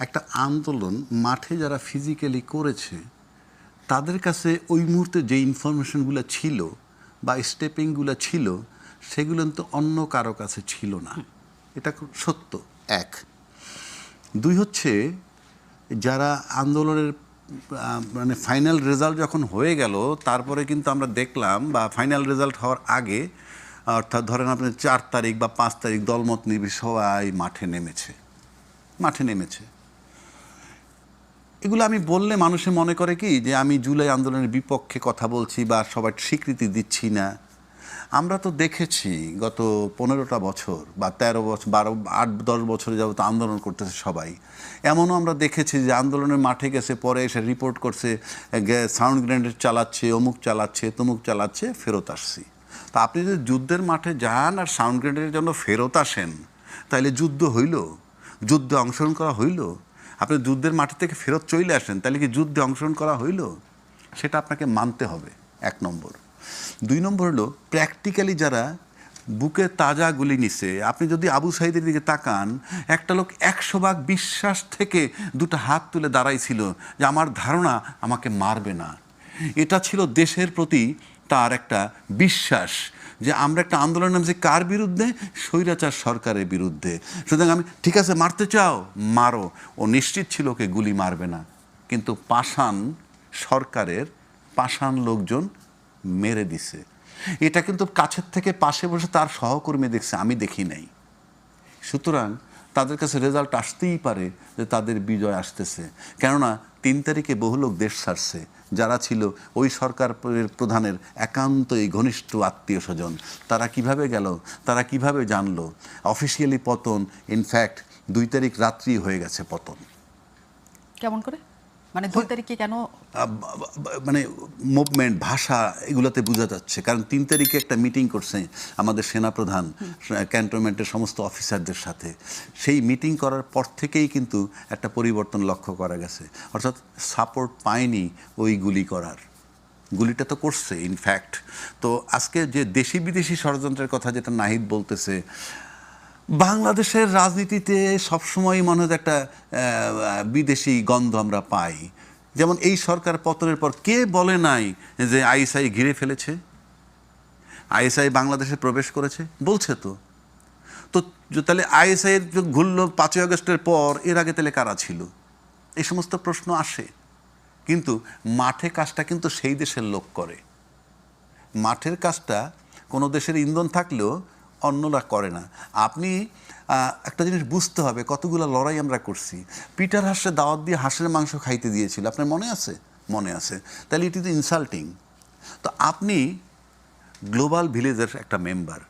একটা আন্দোলন মাঠে যারা ফিজিক্যালি করেছে তাদের কাছে ওই মুহূর্তে যে ইনফরমেশনগুলো ছিল বা স্টেপিংগুলো ছিল সেগুলো তো অন্য কারও কাছে ছিল না। এটা খুব সত্য। এক। দুই হচ্ছে যারা আন্দোলনের মানে ফাইনাল রেজাল্ট যখন হয়ে গেল তারপরে কিন্তু আমরা দেখলাম বা ফাইনাল রেজাল্ট হওয়ার আগে অর্থাৎ ধরেন আপনি চার তারিখ বা পাঁচ তারিখ দলমত নির্বিশ সবাই মাঠে নেমেছে। মাঠে নেমেছে। এগুলো আমি বললে মানুষে মনে করে কি যে আমি জুলাই আন্দোলনের বিপক্ষে কথা বলছি বা সবার স্বীকৃতি দিচ্ছি না। আমরা তো দেখেছি গত পনেরোটা বছর বা তেরো বছর বারো, আট, দশ বছরে যাবত আন্দোলন করতেছে সবাই। এমনও আমরা দেখেছি যে আন্দোলনের মাঠে গেছে, পরে এসে রিপোর্ট করছে সাউন্ড গ্রেনেড চালাচ্ছে, অমুক চালাচ্ছে, তমুক চালাচ্ছে, ফেরত আসছি। তা আপনি যদি যুদ্ধের মাঠে যান আর সাউন্ড গ্রেনেডের জন্য ফেরত আসেন তাহলে যুদ্ধ হইল, যুদ্ধে অংশগ্রহণ করা হইল আপনি যুদ্ধের মাঠে থেকে ফেরত চলে আসেন, তাহলে কি যুদ্ধে অংশগ্রহণ করা হইল? সেটা আপনাকে মানতে হবে, এক নম্বর। দুই নম্বর হলো প্র্যাকটিক্যালি যারা বুকে তাজা গুলি নিছে, আপনি যদি আবু সাইদের দিকে তাকান, একটা লোক একশো ভাগ বিশ্বাস থেকে দুটো হাত তুলে দাঁড়াইছিল যে আমার ধারণা আমাকে মারবে না। এটা ছিল দেশের প্রতি তার একটা বিশ্বাস। যে আমরা একটা আন্দোলন নামছি, কার বিরুদ্ধে? স্বৈরাচার সরকারের বিরুদ্ধে। সুতরাং আমি, ঠিক আছে, মারতে চাও? মারো। ও নিশ্চিত ছিল ওকে গুলি মারবে না। কিন্তু পাষাণ সরকারের পাষাণ লোকজন মেরে দিছে। এটা কিন্তু কাছের থেকে পাশে বসে তার সহকর্মী দেখছে, আমি দেখি নাই। সুতরাং তাদের কাছে রেজাল্ট আসতেই পারে যে তাদের বিজয় আসতেছে। কেননা তিন তারিখে বহু লোক দেশ ছাড়ছে, যারা ছিল ওই সরকার প্রধানের একান্তই ঘনিষ্ঠ আত্মীয় স্বজন। তারা কীভাবে গেল? তারা কীভাবে জানলো? অফিসিয়ালি পতন ইনফ্যাক্ট দুই তারিখ রাত্রি হয়ে গেছে পতন। কেমন করে? মানে দুই তারিখে কেন? মানে মুভমেন্ট ভাষা এগুলোতে বোঝা যাচ্ছে। কারণ তিন তারিখে একটা মিটিং করছে আমাদের সেনাপ্রধান ক্যান্টনমেন্টের সমস্ত অফিসারদের সাথে। সেই মিটিং করার পর থেকেই কিন্তু একটা পরিবর্তন লক্ষ্য করা গেছে। অর্থাৎ সাপোর্ট পায়নি ওই গুলি করার। গুলিটা তো করছে ইনফ্যাক্ট তো আজকে যে দেশি বিদেশি ষড়যন্ত্রের কথা যেটা নাহিদ বলতেছে বাংলাদেশের রাজনীতিতে সবসময় মনে হয় একটা বিদেশি গন্ধ আমরা পাই। যেমন এই সরকার পতনের পর কে বলে নাই যে আইএসআই ঘিরে ফেলেছে? আইএসআই বাংলাদেশে প্রবেশ করেছে? বলছে তো। তো তাহলে আইএসআই এর ঘুরলো পাঁচই আগস্টের পর, এর আগে তাহলে কারা ছিল? এই সমস্ত প্রশ্ন আসে। কিন্তু মাঠে কাজটা কিন্তু সেই দেশের লোক করে। মাঠের কাজটা কোনো দেশের ইন্ধন থাকলেও অন্যরা করে না। আপনি একটা জিনিস বুঝতে হবে, কতগুলো লড়াই আমরা করছি। পিটার হাসে দাওয়াত দিয়ে হাঁসের মাংস খাইতে দিয়েছিল, আপনার মনে আছে? মনে আছে। তাহলে ইট ইজ ইনসাল্টিং তো আপনি গ্লোবাল ভিলেজের একটা মেম্বার।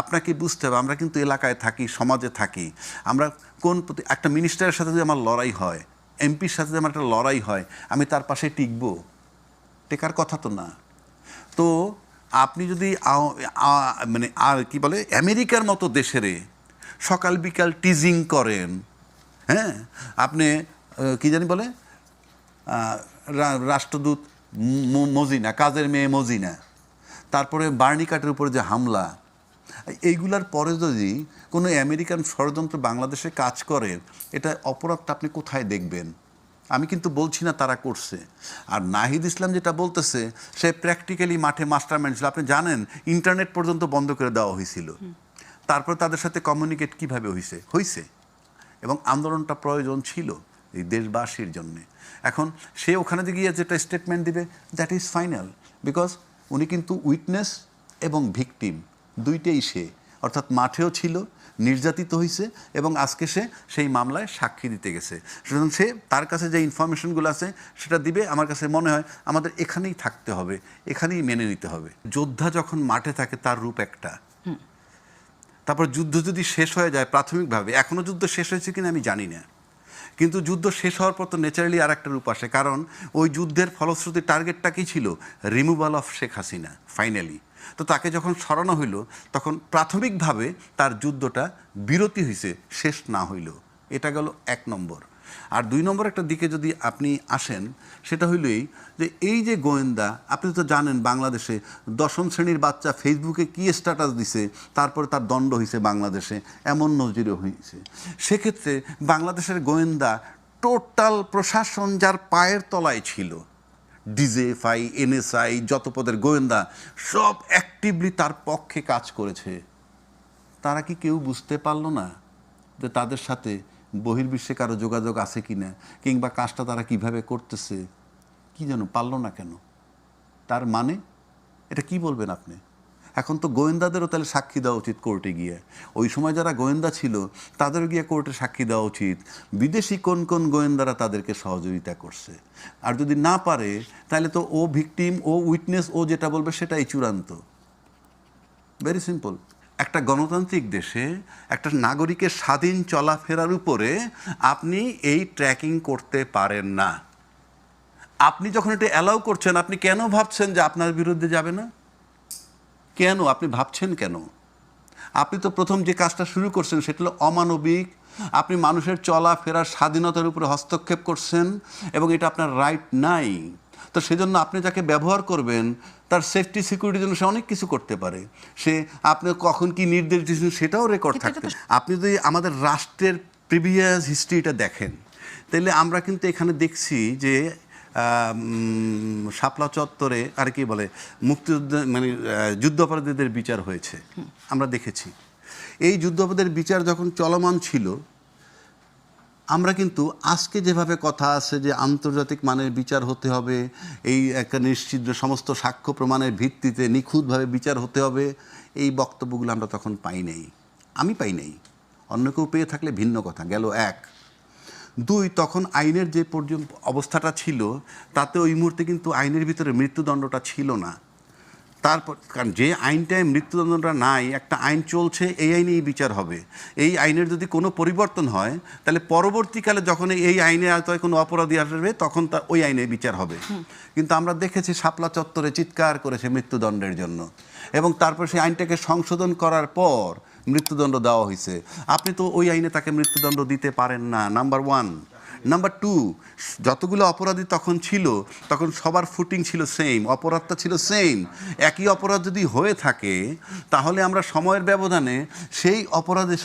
আপনাকে বুঝতে হবে, আমরা কিন্তু এলাকায় থাকি, সমাজে থাকি। আমরা কোন প্রতি, একটা মিনিস্টারের সাথে যদি আমার লড়াই হয়, এমপির সাথে যদি আমার একটা লড়াই হয়, আমি তার পাশে টিকবো। টেকার কথা তো না। তো আপনি যদি মানে আর কি বলে, আমেরিকার মতো দেশেরে সকাল বিকাল টিজিং করেন হ্যাঁ? আপনি কি জানি বলে? রাষ্ট্রদূত মজিনা, কাজের মেয়ে মজিনা, তারপরে বার্নিকাটের উপরে যে হামলা, এইগুলার পরে যদি কোনো আমেরিকান ষড়যন্ত্র বাংলাদেশে কাজ করে, এটা অপরাধটা আপনি কোথায় দেখবেন? আমি কিন্তু বলছি না তারা করছে। আর নাহিদ ইসলাম যেটা বলতেছে সে প্র্যাকটিক্যালি মাঠে মাস্টারমাইন্ড ছিল। আপনি জানেন ইন্টারনেট পর্যন্ত বন্ধ করে দেওয়া হয়েছিল। তারপর তাদের সাথে কমিউনিকেট কীভাবে হয়েছে হয়েছে এবং আন্দোলনটা প্রয়োজন ছিল এই দেশবাসীর জন্যে। এখন সে ওখানে গিয়ে যেটা স্টেটমেন্ট দিবে দ্যাট ইজ ফাইনাল বিকজ উনি কিন্তু উইটনেস এবং ভিকটিম দুইটাই সে। অর্থাৎ মাঠেও ছিল নির্যাতিত হয়েছে এবং আজকে সে সেই মামলায় সাক্ষী দিতে গেছে। সুতরাং সে তার কাছে যে ইনফরমেশনগুলো আছে সেটা দিবে আমার কাছে মনে হয় আমাদের এখানেই থাকতে হবে এখানেই মেনে নিতে হবে। যোদ্ধা যখন মাঠে থাকে তার রূপ একটা। তারপর যুদ্ধ যদি শেষ হয়ে যায় প্রাথমিকভাবে এখনও যুদ্ধ শেষ হয়েছে কিনা আমি জানি না। কিন্তু যুদ্ধ শেষ হওয়ার পর তো ন্যাচারালি আর একটা রূপ আসে কারণ ওই যুদ্ধের ফলশ্রুতি টার্গেটটা কী ছিল? Removal of Sheikh Hasina finally তো তাকে যখন সরানো হইল, তখন প্রাথমিকভাবে তার যুদ্ধটা বিরতি হয়েছে শেষ না হইল এটা গেল এক নম্বর। আর দুই নম্বর একটা দিকে যদি আপনি আসেন, সেটা হইল এই যে এই যে গোয়েন্দা, আপনি তো জানেন বাংলাদেশে দশম শ্রেণির বাচ্চা ফেসবুকে কি স্ট্যাটাস দিছে, তারপরে তার দণ্ড হয়েছে বাংলাদেশে, এমন নজিরও হয়েছে সেক্ষেত্রে বাংলাদেশের গোয়েন্দা টোটাল প্রশাসন যার পায়ের তলায় ছিল ডিজেএফআই এনএসআই, যত পদের গোয়েন্দা, সব অ্যাক্টিভলি তার পক্ষে কাজ করেছে। তারা কি কেউ বুঝতে পারল না যে তাদের সাথে বহির্বিশ্বে কারও যোগাযোগ আছে কি না, কিংবা কাজটা তারা কীভাবে করতেছে? কি যেন পারল না কেন? তার মানে? এটা কি বলবেন আপনি? এখন তো গোয়েন্দাদেরও তাহলে সাক্ষী দেওয়া উচিত কোর্টে গিয়ে। ওই সময় যারা গোয়েন্দা ছিল, তাদেরও গিয়ে কোর্টে সাক্ষী দেওয়া উচিত। বিদেশি কোন কোন গোয়েন্দারা তাদেরকে সহযোগিতা করছে? আর যদি না পারে, তাহলে তো ও ভিকটিম, ও উইটনেস, ও যেটা বলবে সেটাই চূড়ান্ত। ভেরি সিম্পল একটা গণতান্ত্রিক দেশে একটা নাগরিকের স্বাধীন চলাফেরার উপরে আপনি এই ট্র্যাকিং করতে পারেন না। আপনি যখন এটা অ্যালাউ করছেন, আপনি কেন ভাবছেন যে আপনার বিরুদ্ধে যাবে না? কেন? আপনি ভাবছেন কেন? আপনি তো প্রথম যে কাজটা শুরু করছেন সেটা হলো অমানবিক। আপনি মানুষের চলাফেরার স্বাধীনতার উপরে হস্তক্ষেপ করছেন এবং এটা আপনার রাইট নাই। তো সেজন্য আপনি যাকে ব্যবহার করবেন তার সেফটি সিকিউরিটির জন্য সে অনেক কিছু করতে পারে। সে আপনি কখন কি নির্দেশ দিয়েছেন সেটাও রেকর্ড থাকতে আপনি যদি আমাদের রাষ্ট্রের প্রিভিয়াস হিস্ট্রিটা দেখেন তাহলে আমরা কিন্তু এখানে দেখছি যে শাপলা চত্বরে আর কি বলে, মুক্তিযুদ্ধ মানে যুদ্ধাপরাধীদের বিচার হয়েছে। আমরা দেখেছি। এই যুদ্ধাপরাধীদের বিচার যখন চলমান ছিল, আমরা কিন্তু আজকে যেভাবে কথা আছে যে আন্তর্জাতিক মানের বিচার হতে হবে, এই একটা নিশ্চিত সমস্ত সাক্ষ্য প্রমাণের ভিত্তিতে নিখুঁতভাবে বিচার হতে হবে, এই বক্তব্যগুলো আমরা তখন পাই নাই। আমি পাই নাই। অন্য কেউ পেয়ে থাকলে ভিন্ন কথা, গেল এক। দুই তখন আইনের যে পর্যন্ত অবস্থাটা ছিল তাতে ওই মুহূর্তে কিন্তু আইনের ভিতরে মৃত্যুদণ্ডটা ছিল না। তারপর কারণ যে আইনটায় মৃত্যুদণ্ডটা নাই একটা আইন চলছে এই আইনেই বিচার হবে। এই আইনের যদি কোনো পরিবর্তন হয় তাহলে পরবর্তীকালে যখন এই আইনে আয়তায় কোনো অপরাধী আসবে তখন তা ওই আইনে বিচার হবে। কিন্তু আমরা দেখেছি শাপলা চত্বরে চিৎকার করেছে মৃত্যুদণ্ডের জন্য। এবং তারপর সেই আইনটাকে সংশোধন করার পর মৃত্যুদণ্ড দেওয়া হয়েছে আপনি তো ওই আইনে তাকে মৃত্যুদণ্ড দিতে পারেন না। নাম্বার ওয়ান নাম্বার টু যতগুলো অপরাধী তখন ছিল, তখন সবার ফুটিং ছিল সেম অপরাধটা ছিল সেম একই অপরাধ যদি হয়ে থাকে, তাহলে আমরা সময়ের ব্যবধানে সেই অপরাধের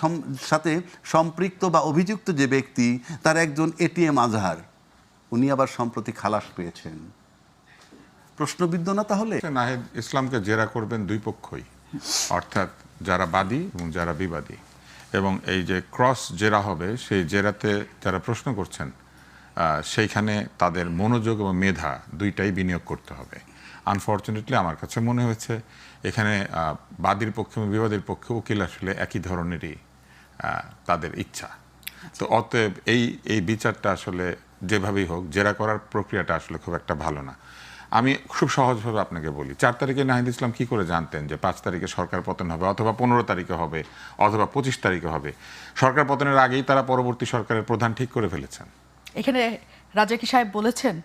সাথে সম্পৃক্ত বা অভিযুক্ত যে ব্যক্তি, তার একজন এটিএম আজহার। উনি আবার সম্প্রতি খালাস পেয়েছেন। প্রশ্নবিদ্ধ না তাহলে? নাহিদ, ইসলামকে জেরা করবেন দুই পক্ষই। অর্থাৎ যারা বাদী এবং যারা বিবাদী। এবং এই যে ক্রস জেরা হবে, সেই জেরাতে যারা প্রশ্ন করছেন সেইখানে তাদের মনোযোগ এবং মেধা দুইটাই বিনিয়োগ করতে হবে। আনফর্চুনেটলি আমার কাছে মনে হয়েছে, এখানে বাদীর পক্ষে এবং বিবাদীর পক্ষে উকিল আসলে একই ধরনেরই তাদের ইচ্ছা। তো অতএব এই এই বিচারটা আসলে যেভাবেই হোক, জেরা করার প্রক্রিয়াটা আসলে খুব একটা ভালো না। আমি খুব সহজভাবে আপনাকে বলি চার তারিখে নাহিদ ইসলাম কি করে জানতেন যে পাঁচ তারিখে সরকার পতন হবে অথবা পনেরো তারিখে হবে অথবা পঁচিশ তারিখে হবে? সরকার পতনের আগেই তারা পরবর্তী সরকারের প্রধান ঠিক করে ফেলেছেন। এখানে রাজাকি সাহেব বলেছেন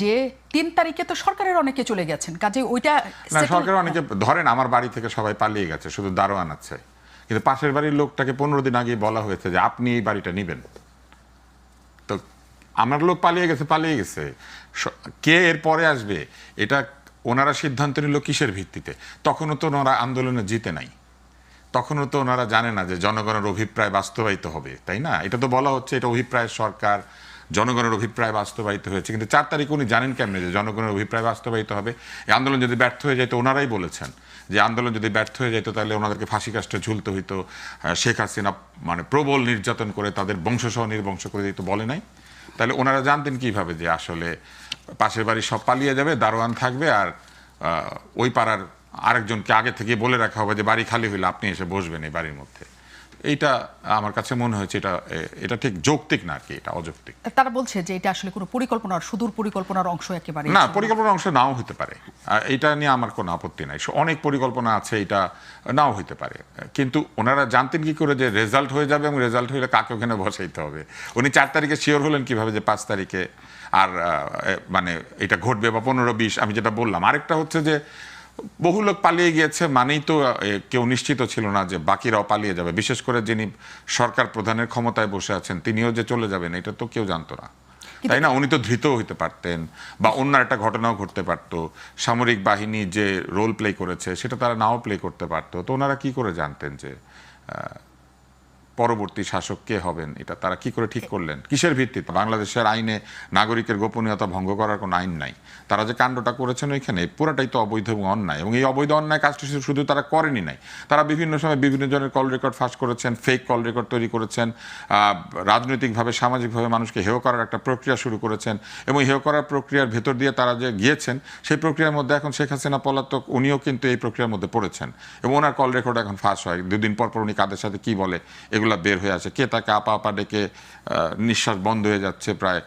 যে তিন তারিখে তো সরকারের অনেকে চলে গেছেন কাজে ওইটা না সরকার অনেকে ধরেন আমার বাড়ি থেকে সবাই পালিয়ে গেছে শুধু দারোয়ান আছে। কিন্তু পাশের বাড়ির লোকটাকে পনেরো দিন আগে বলা হয়েছে যে আপনি এই বাড়িটা নেবেন। আমার লোক পালিয়ে গেছে পালিয়ে গেছে। কে এর পরে আসবে? এটা ওনারা সিদ্ধান্ত নিল কিসের ভিত্তিতে? তখনও তো ওনারা আন্দোলনে জিতে নাই। তখনও তো ওনারা জানে না যে জনগণের অভিপ্রায় বাস্তবায়িত হবে, তাই না? এটা তো বলা হচ্ছে, এটা অভিপ্রায় সরকার, জনগণের অভিপ্রায় বাস্তবায়িত হয়েছে। কিন্তু চার তারিখ উনি জানেন কেমনে যে জনগণের অভিপ্রায় বাস্তবায়িত হবে? এই আন্দোলন যদি ব্যর্থ হয়ে যায় তো ওনারাই বলেছেন যে আন্দোলন যদি ব্যর্থ হয়ে যেত তাহলে ওনাদেরকে ফাঁসি কাষ্টে ঝুলতে হইতো। শেখ হাসিনা মানে প্রবল নির্যাতন করে তাদের বংশসহ নির্বংশ করে দিত বলে নাই। তাহলে ওনারা জানতেন কীভাবে যে আসলে পাশের বাড়ি সব পালিয়ে যাবে, দারোয়ান থাকবে আর ওই পাড়ার আরেকজনকে আগে থেকে বলে রাখা হবে যে বাড়ি খালি হইলে আপনি এসে বসবেন এই বাড়ির মধ্যে। এইটা আমার কাছে মনে হয়েছে এটা এটা ঠিক যৌক্তিক না কি এটা অযৌক্তিক। তারা বলছে যে এটা আসলে কোনো পরিকল্পনার সুদূর পরিকল্পনার অংশ একেবারে না পরিকল্পনার অংশ নাও হতে পারে। এটা নিয়ে আমার কোনো আপত্তি নাই। অনেক পরিকল্পনা আছে এটা নাও হতে পারে। কিন্তু ওনারা জানতেন কি করে যে রেজাল্ট হয়ে যাবে এবং রেজাল্ট হলে কাকে ওখানে বসাইতে হবে? উনি চার তারিখে শিওর হলেন কীভাবে যে পাঁচ তারিখে? আর মানে এটা ঘটবে বা পনেরো বিশ আমি যেটা বললাম। আরেকটা হচ্ছে যে বহু লোক পালিয়ে গিয়েছে মানেই তো কেউ নিশ্চিত ছিল না যে বাকিরাও পালিয়ে যাবে। বিশেষ করে যিনি সরকার প্রধানের ক্ষমতায় বসে আছেন তিনিও যে চলে যাবেন এটা তো কেউ জানতো না। তাই না? উনি তো ধৃত হইতে পারতেন বা অন্য একটা ঘটনাও ঘটতে পারত। সামরিক বাহিনী যে রোল প্লে করেছে সেটা তারা নাও প্লে করতে পারতো। তো ওনারা কি করে জানতেন যে পরবর্তী শাসক কে হবেন? এটা তারা কি করে ঠিক করলেন? কিসের ভিত্তিতে? বাংলাদেশের আইনে নাগরিকের গোপনীয়তা ভঙ্গ করার কোনো আইন নাই। তারা যে কাণ্ডটা করেছেন ওইখানে পুরাটাই তো অবৈধ এবং অন্যায়। এবং এই অবৈধ অন্যায় কাজটি শুধু- শুধু তারা করেনি নাই। তারা বিভিন্ন সময় বিভিন্ন জনের কল রেকর্ড ফাঁস করেছেন ফেক কল রেকর্ড তৈরি করেছেন রাজনৈতিকভাবে সামাজিকভাবে মানুষকে হেয় করার একটা প্রক্রিয়া শুরু করেছেন। এবং হেয় করার প্রক্রিয়ার ভেতর দিয়ে তারা যে গিয়েছেন সেই প্রক্রিয়ার মধ্যে এখন শেখ হাসিনা পলাতক উনিও কিন্তু এই প্রক্রিয়ার মধ্যে পড়েছেন। এবং ওনার কল রেকর্ড এখন ফাঁস হয়। দুদিন পর পর উনি কাদের সাথে কি বলে এগুলা বের হয়ে আসে কে তাকে আপা আপা ডেকে নিঃশ্বাস বন্ধ হয়ে যাচ্ছে প্রায়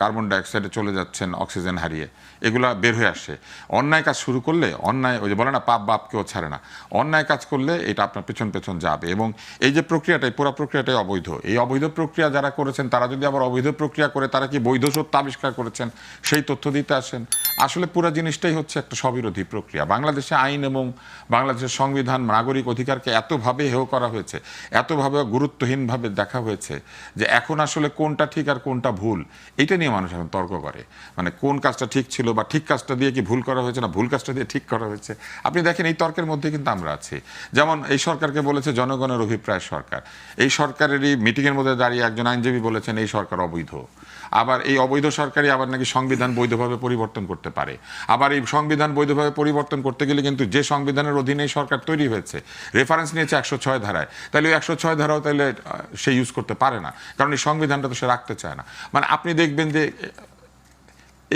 কার্বন ডাইঅক্সাইডে চলে যাচ্ছেন, অক্সিজেন হারিয়ে। এগুলা বের হয়ে আসে। অন্যায় কাজ শুরু করলে অন্যায়, ওই যে বলে না, পাপ বাপ কেউ ছাড়ে না। অন্যায় কাজ করলে এটা আপনার পেছন পেছন যাবে এবং এই যে প্রক্রিয়াটাই, পুরো প্রক্রিয়াটাই অবৈধ। এই অবৈধ প্রক্রিয়া যারা করেছেন, তারা যদি আবার অবৈধ প্রক্রিয়া করে, তারা কি বৈধ সত্য আবিষ্কার করেছেন? সেই তথ্য দিতে আসেন। আসলে পুরো জিনিসটাই হচ্ছে একটা স্ববিরোধী প্রক্রিয়া। বাংলাদেশে আইন এবং বাংলাদেশের সংবিধান, নাগরিক অধিকারকে এতভাবে হেয় করা হয়েছে, এতভাবে গুরুত্বহীনভাবে দেখা হয়েছে, যে এখন আসলে কোনটা ঠিক আর কোনটা ভুল। এটা নিয়ে মানুষ এখন তর্ক করে। মানে কোন কাজটা ঠিক ছিল বা ঠিক কাজটা দিয়ে কি ভুল করা হয়েছে না ভুল কাজটা দিয়ে ঠিক করা হয়েছে। আপনি দেখেন এই তর্কের মধ্যে কিন্তু আমরা আছি। যেমন এই সরকারকে বলেছে জনগণের অভিপ্রায় সরকার। এই সরকারেরই মিটিংয়ের মধ্যে দাঁড়িয়ে একজন আইনজীবী বলেছেন, এই সরকার অবৈধ। আবার এই অবৈধ সরকারই আবার নাকি সংবিধান বৈধভাবে পরিবর্তন করতে পারে। আবার এই সংবিধান বৈধভাবে পরিবর্তন করতে গেলে কিন্তু যে সংবিধানের অধীনে সরকার তৈরি হয়েছে রেফারেন্স নিয়েছে একশো ছয় ধারায়, তাহলে ওই একশো ছয় ধারাও তাহলে সে ইউজ করতে পারে না, কারণ এই সংবিধানটা তো সে রাখতে চায় না। মানে আপনি দেখবেন যে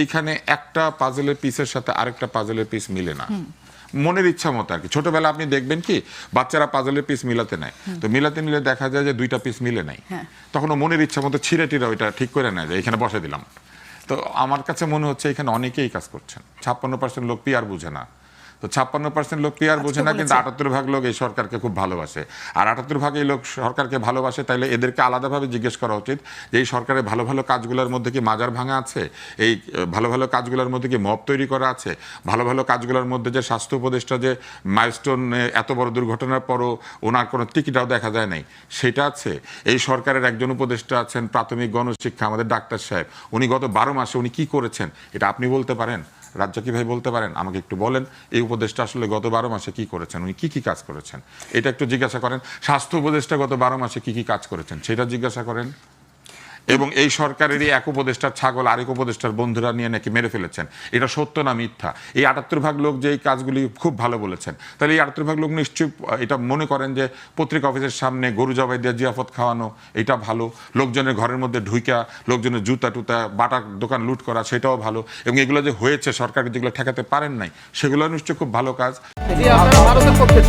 এইখানে একটা পাজলের পিসের সাথে আরেকটা পাজলের পিস মিলে না। মনের ইচ্ছা মতো আর কি। ছোটবেলা আপনি দেখবেন কি বাচ্চারা পাজলের পিস মিলাতে নেয়। তো মিলাতে নিলে দেখা যায় যে দুইটা পিস মিলে নাই। হ্যাঁ। তখন মনের ইচ্ছা মতো ছিঁড়ে টিরা ওইটা ঠিক করে নেয় যে এখানে বসে দিলাম। তো আমার কাছে মনে হচ্ছে এখানে অনেকেই কাজ করছেন। ছাপ্পান্ন পার্সেন্ট লোক পিয়ার বুঝে না। তো ছাপ্পান্ন পার্সেন্ট লোক পিয়ার বোঝে না কিন্তু। আটাত্তর ভাগ লোক এই সরকারকে খুব ভালোবাসে। আর আটাত্তর ভাগ এই লোক সরকারকে ভালোবাসে তাইলে এদেরকে আলাদাভাবে জিজ্ঞেস করা উচিত যে এই সরকারের ভালো ভালো কাজগুলোর মধ্যে কি মাজার ভাঙা আছে? এই ভালো ভালো কাজগুলোর মধ্যে কি মব তৈরি করা আছে? ভালো ভালো কাজগুলোর মধ্যে যে স্বাস্থ্য উপদেষ্টা যে মাইলস্টোন এত বড় দুর্ঘটনার পরও ওনার কোনো টিকিটাও দেখা যায় নাই সেটা আছে। এই সরকারের একজন উপদেষ্টা আছেন প্রাথমিক গণশিক্ষা আমাদের ডাক্তার সাহেব। উনি গত বারো মাসে উনি কি করেছেন এটা আপনি বলতে পারেন? রাজ্য কি ভাই বলতে পারেন? আমাকে একটু বলেন। এই উপদেশটা আসলে গত বারো মাসে কি করেছেন? উনি কি কি কাজ করেছেন? এটা একটু জিজ্ঞাসা করেন। স্বাস্থ্য উপদেষ্টা গত বারো মাসে কি কি কাজ করেছেন? সেটা জিজ্ঞাসা করেন। এবং এই সরকারেরই এক উপদেষ্টার ছাগল আরেক উপদেষ্টার বন্ধুরা নিয়ে নাকি মেরে ফেলেছেন। এটা সত্য না মিথ্যা? এই আটাত্তর ভাগ লোক যে এই কাজগুলি খুব ভালো বলেছেন তাহলে এই আটাত্তর ভাগ লোক নিশ্চয়ই এটা মনে করেন যে পত্রিকা অফিসের সামনে গরু জবাই দিয়ে জিয়াফত খাওয়ানো এটা ভালো। লোকজনের ঘরের মধ্যে ঢুইকা লোকজনের জুতা টুতা বাটার দোকান লুট করা সেটাও ভালো। এবং এগুলো যে হয়েছে সরকারকে যেগুলো ঠেকাতে পারেন নাই সেগুলো নিশ্চয়ই খুব ভালো কাজ। জি ভারতের পক্ষে